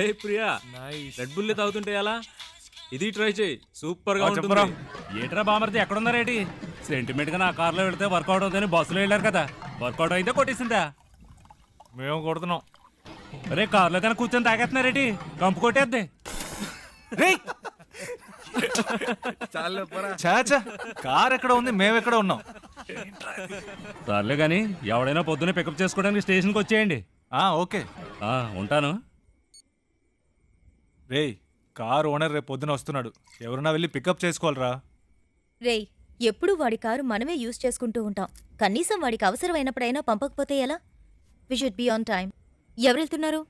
హే Priya red bull తాగుతుంటే ఎలా? ఇది ట్రై చేయి. సూపర్గా. ఉంటుంది. ఏట్రా బామర్ది ఎక్కడున్నారేటి సెంటిమెంట్గా నా కార్లో వెళ్తే వర్కౌట్ అవుతుందని బస్సులో వెళ్ళారు కదా. వర్కౌట్ అయితే కొట్టేసిందా? మేము కొడుతున్నాం. అరే కార్లో కానీ కూర్చొని తాగేస్తున్నారేటి కంపు కొట్టేద్ది. చాచా కార్ ఎక్కడ ఉంది? మేము ఎక్కడ ఉన్నాం? సర్లే కానీ ఎవడైనా పొద్దున్నే పికప్ చేసుకోవడానికి స్టేషన్కి వచ్చేయండి. ఆ ఓకే. ఆ, ఉంటాను. రేయ్ కార్ ఓనర్ రేపు పొద్దున వస్తున్నాడు. ఎవరన్నా వెళ్ళి పికప్ చేసుకోవాలరా. రేయ్ ఎప్పుడు వాడి కారు మనమే యూజ్ చేసుకుంటూ ఉంటాం. కనీసం వాడికి అవసరమైనప్పుడైనా పంపకపోతే ఎలా? We should be on time ఎవరు వెళ్తున్నారు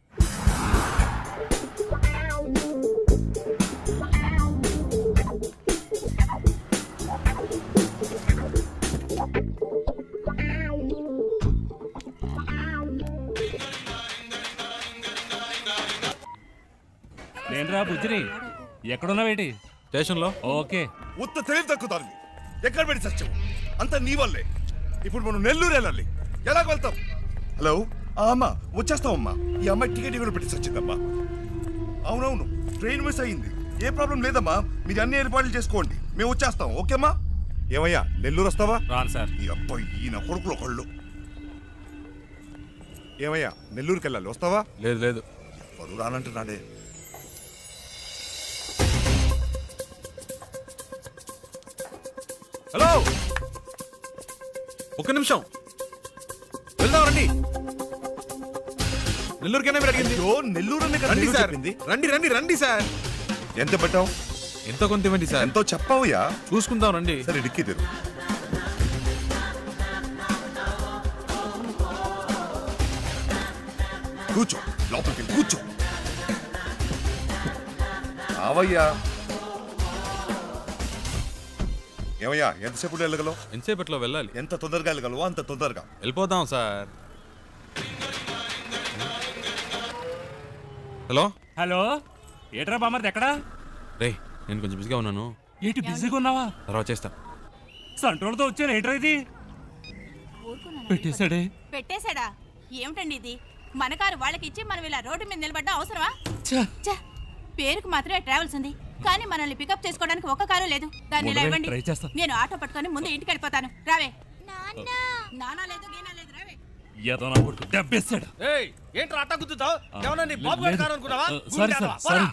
నేనురా బుజ్జిని? ఎక్కడున్నావేటి? స్టేషన్లో. ఓకే. ఉత్త తెలివి తక్కుతారు ఎక్కడ పెట్టి సత్యం? అంత నీ వల్లే. ఇప్పుడు మనం నెల్లూరు వెళ్ళాలి. ఎలాగ వెళ్తాం? హలో? ఆ అమ్మ వచ్చేస్తామమ్మా ఈ అమ్మాయి టికెట్ కూడా పెట్టి సచ్చిందమ్మా. అవునవును ట్రైన్ మిస్ అయ్యింది. ఏ ప్రాబ్లం లేదమ్మా. మీరు అన్ని ఏర్పాట్లు చేసుకోండి. మేము వచ్చేస్తాం. ఓకేమ్మా? ఏమయ్యా నెల్లూరు వస్తావా? రాను సార్. ఈ అబ్బాయి ఈయన కొడుకులు ఒకళ్ళు ఏమయ్యా నెల్లూరుకి వెళ్ళాలి వస్తావా? లేదు లేదు. ఎవరు రానంటున్నాడే? హలో! ఒక్క నిమిషం. వెళ్దాం రండి. నెల్లూరుకైనా మీరు అడిగింది. అయ్యో నెల్లూరు అనే కదా రండి సార్. చెప్పింది. రండి రండి రండి సార్. ఎంత పెట్టావు? ఎంతో కొంత ఇవ్వండి సార్? ఎంతో చెప్పావుయా? చూసుకుందాం రండి. సరే డిక్కీ తెరు. కూర్చో లోపలికి వెళ్ళి కూర్చో. రావయ్యా. ఏమయ్యా ఎంతసేపు వెళ్ళగలవు? ఎంతసేపట్లో వెళ్ళాలి? ఎంత తొందరగా వెళ్ళగలవో అంత తొందరగా? వెళ్ళిపోదాం సార్. హలో? హలో? ఏట్రా బామర్ది ఎక్కడా? రే నేను కొంచెం బిజీగా ఉన్నాను. ఏంటి బిజీగా ఉన్నావా? తర్వాత చేస్తా. సంట్రోల్తో వచ్చాను ఏంట్రా ఇది? పెట్టేశాడే. పెట్టేశాడా? ఏమిటండి ఇది? మన కారు వాళ్ళకి ఇచ్చి మనం ఇలా రోడ్డు మీద నిలబడ్డం అవసరమా! పేరుకు మాత్రమే ట్రావెల్స్ ఉంది. కానీ మనల్ని పికప్ చేసుకోవడానికి ఒక్క కారు లేదు. దాన్ని ఇలా ఉండవే, ఇవ్వండి ట్రై చేస్తా. నేను ఆటో పట్టుకొని ముందు ఇంటికి వెళ్ళిపోతాను రావే నానా లేదు గీనా లేదు రావే. ఏదో నా కొడుకు దెబ్బేశాడు ఏంట్రా అట్ట గుద్దుతావు? ఆ, ఏమన్నా నీ లేదు, బాబు గారి లేదు. కారు అనుకున్నావా? ఆ, సారీ సార్ సారీ.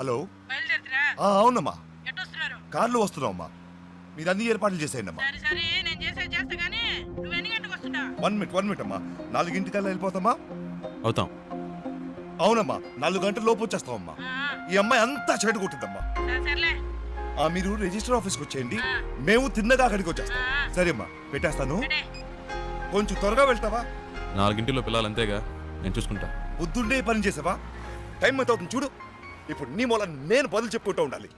హలో. ఆ, అవునమ్మా. కార్లో వస్తున్నామమ్మా మీరు అన్ని ఏర్పాట్లు చేసేయండి అమ్మా సరే నేను చేసేది చేస్తా కానీ నువ్వు ఎన్ని గంటకు వస్తున్నా వన్ మినిట్ వన్ మినిట్ అమ్మా. నాలుగింటికల్లా వెళ్ళిపోతామా? అవుతాం. అవునమ్మా నాలుగు గంటల లోపు వచ్చేస్తామమ్మా ఈ అమ్మాయి అంతా చెడు కొట్టిందమ్మా సర్లే. ఆ మీరు రిజిస్టర్ ఆఫీస్కి వచ్చేయండి. మేము తిన్నగా అక్కడికి వచ్చేస్తాం. సరే అమ్మా పెట్టేస్తాను. కొంచెం త్వరగా వెళ్తావా? నాలుగింటిలో పిల్లలు అంతేగా నేను చూసుకుంటా. పొద్దున్నే ఈ పని చేసావా? టైం ఎంత అవుతుంది చూడు. ఇప్పుడు నీ మూల నేను బదులు చెప్పుకుంటూ ఉండాలి.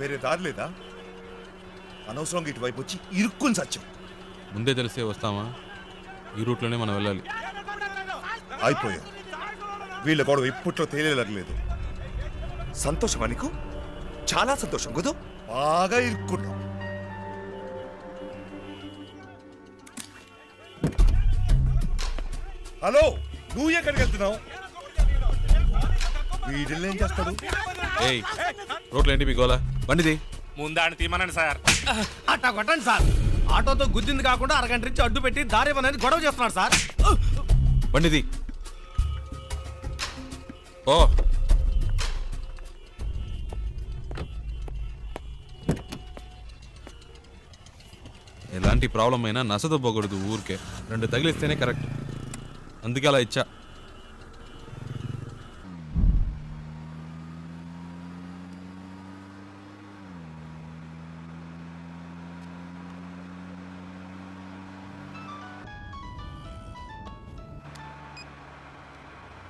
వేరే దారి లేదా? అనవసరంగా ఇటువైపు వచ్చి ఇరుక్కుని సత్యం. ముందే తెలిసే వస్తామా? ఈ రూట్లోనే మనం వెళ్ళాలి. అయిపోయాం. వీళ్ళ గొడవ ఇప్పట్లో తేలేలేదు సంతోషమా నీకు? చాలా సంతోషం. కుదు బాగా ఇరుక్కున్నాం హలో నువ్వు ఎక్కడికి వెళ్తున్నావు? వీడిల్ని ఏం చేస్తాడు? ఏయ్ రోడ్లు ఏంటి మీ గోలా? బండిది. ముందాన్ని తీమనండి సార్. అట్ట కొట్టండి సార్. ఆటోతో గుద్దింది కాకుండా అరగంట నుంచి అడ్డు పెట్టి దారి ఇవ్వనని గొడవ చేస్తున్నాడు సార్. బండిది. ఓ. ఎలాంటి ప్రాబ్లం అయినా నసదొబ్బకూడదు ఊరికే. రెండు తగిలిస్తేనే కరెక్ట్. అందుకే అలా ఇచ్చా.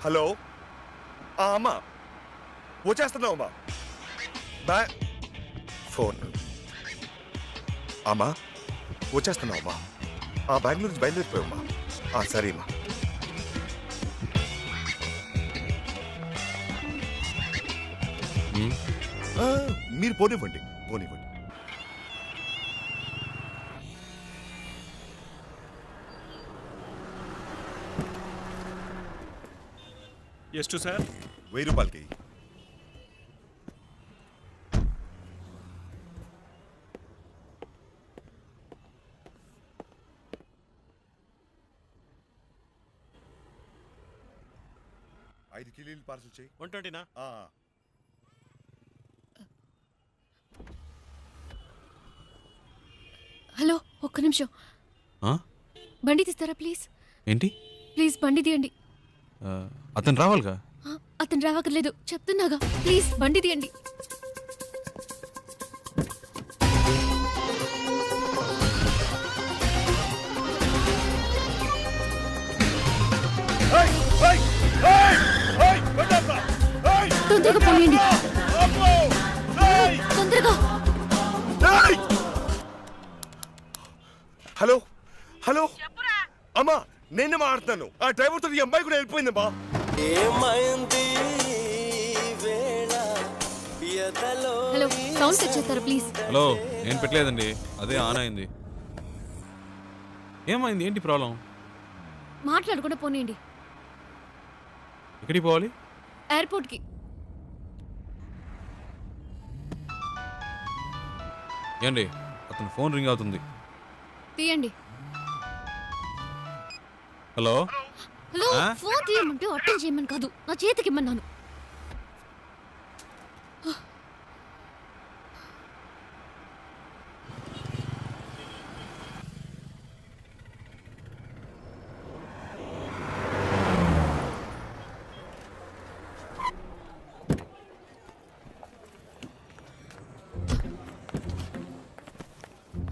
హలో? ఆ అమ్మా. వచ్చేస్తున్నావు అమ్మా. బా. ఫోన్. అమ్మా వచ్చేస్తున్నావు అమ్మా. ఆ బెంగళూరు నుంచి బయలుదేరిపోయామ్మా ఆ సరే అమ్మా. మీరు పోనివ్వండి పోనివ్వండి. ಎಷ್ಟು ಸರ್ వెయ్యి రూపాయలకి ఐదు కిలీలు పార్సల్ చేయి వన్ ట్వంటీనా ఆ, హలో ఒక్క నిమిషం ఆ? బండి తీస్తారా ప్లీజ్ ఏంటి ప్లీజ్ బండి తీయండి ఆ, అతను రావాలిగా? ఆ, అతను రావక్కర్లేదు. చెప్తున్నాగా. ప్లీజ్ బండి తీయండి. తొందరగా. ఏయ్, తొందరగా. Hello hello. అమ్మా నేను మాట్లాడుతున్నాను. ఆ డ్రైవర్తో ఈ అమ్మాయి కూడా వెళ్ళిపోయిందమ్మా హలో సౌండ్ సెట్ చేస్తారా ప్లీజ్ హలో నేను పెట్టలేదండి. అదే ఆన్ అయింది. ఏమైంది? ఏంటి ప్రాబ్లం? మాట్లాడకుండా పోనీయండి. ఎక్కడికి పోవాలి? ఎయిర్పోర్ట్కి. ఏండి అతను ఫోన్ రింగ్ అవుతుంది. తీయండి. హలో? హలో ఆ? ఫోన్ తీయమంటే అటెండ్ చేయమని కాదు. నా చేతికి ఇమ్మన్నాను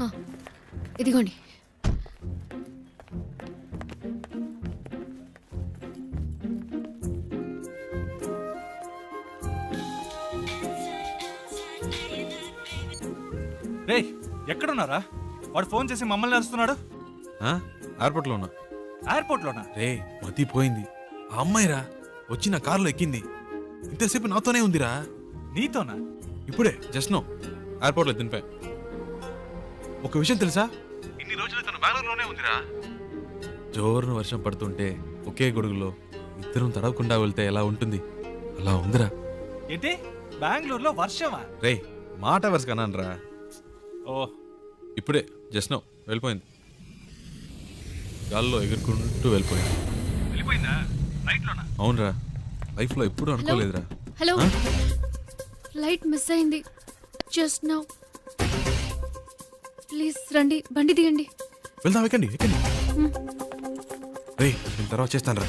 ఆ, ఇదిగోండి. రేయ్ ఎక్కడున్నారా? వాడు ఫోన్ చేసి మమ్మల్ని నడుస్తున్నాడు? ఎయిర్పోర్ట్లో ఉన్నా. ఎయిర్పోర్ట్లోనా రే మతి పోయింది. ఆ అమ్మాయిరా వచ్చి నా కారులో ఎక్కింది. ఇంతసేపు నాతోనే ఉందిరా. నీతోనా? ఇప్పుడే జస్ట్ నో ఎయిర్పోర్ట్లో దింపా. ఒక విషయం తెలుసా? ఇన్ని రోజులు తను బెంగళూరులోనే ఉందిరా. జోరున వర్షం పడుతుంటే ఒకే గొడుగులో ఇద్దరం తడవకుండా వెళ్తే ఎలా ఉంటుంది? అలా ఉందిరా. ఏంటి? బెంగళూరులో వర్షమా? రే మాట వరుస కనానరా ఓ. ఇప్పుడే జస్ట్ నో వెళ్ళిపోయింది. గాల్లో ఎగురుకుంటూ వెళ్ళిపోయింది. వెళ్ళిపోయిందా? నైట్లోనా అవునరా. లైఫ్లో ఎప్పుడూ అనుకోలేదురా. హలో ఆ? ఫ్లైట్ మిస్ అయింది. జస్ట్ నౌ ప్లీజ్ రండి బండి తీయండి. వెళ్దాం ఎక్కండి ఎక్కండి. రే నేను తర్వాత చేస్తాను రా